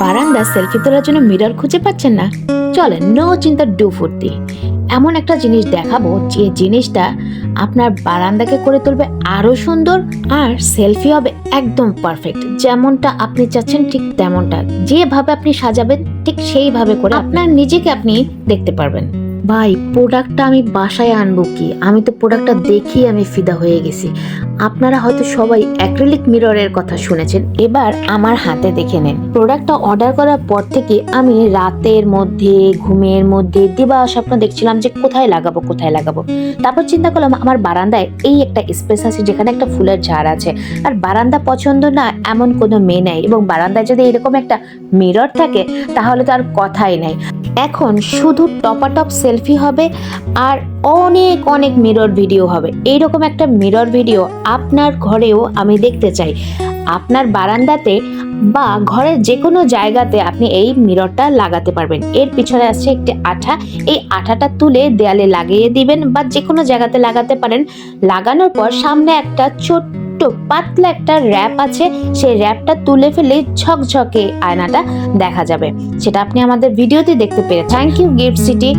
বারান্দা সেলফি তোলার জন্য মিরর খুঁজে পাচ্ছেন না। চলে নো চিন্তা ডু ফুর্তি। এমন একটা জিনিস দেখাবো যে জিনিসটা আপনার বারান্দাকে করে তুলবে আরও সুন্দর আর সেলফি হবে একদম পারফেক্ট যেমনটা আপনি চাচ্ছেন ঠিক তেমনটা। যেভাবে আপনি সাজাবেন ঠিক সেইভাবে করে আপনার নিজেকে আপনি দেখতে পারবেন। ভাই প্রোডাক্টটা আমি বাসায় আনব কি? আমি তো প্রোডাক্টটা দেখি আমি ফিদা হয়ে গেছি। আপনারা হয়তো সবাই অ্যাক্রিলিক মিররের কথা শুনেছেন। এবার আমার হাতে দেখে নেন। প্রোডাক্টটা অর্ডার করার পর থেকে আমি রাতের মধ্যে, ঘুমের মধ্যে দিবা স্বপ্ন দেখছিলাম যে কোথায় লাগাবো কোথায় লাগাবো। তারপর চিন্তা করলাম, আমার বারান্দায় এই একটা স্পেস আছে যেখানে একটা ফুলের ঝাড় আছে। আর বারান্দা পছন্দ না, এমন কোনো মেয়ে নাই। এবং বারান্দায় যদি এরকম একটা মিরর থাকে, তাহলে তো আর কথাই নাই। এখন শুধু টপাটপ সেলফি হবে আর অনেক অনেক মিরর ভিডিও হবে। এইরকম একটা মিরর ভিডিও আপনার ঘরেও আমি দেখতে চাই। আপনার বারান্দাতে বা ঘরের যে কোনো জায়গাতে আপনি এই মিররটা লাগাতে পারবেন। এর পিছনে আছে একটি আঠা। এই আঠাটা তুলে দেয়ালে লাগিয়ে দিবেন বা যে কোনো জায়গাতে লাগাতে পারেন। লাগানোর পর সামনে একটা ছোট্ট পাতলা একটা র্যাপ আছে, সেই র্যাপটা তুলে ফেলে ঝকঝকে আয়নাটা দেখা যাবে। সেটা আপনি আমাদের ভিডিওতে দেখতে পেরে থ্যাংক ইউ গিফট সিটি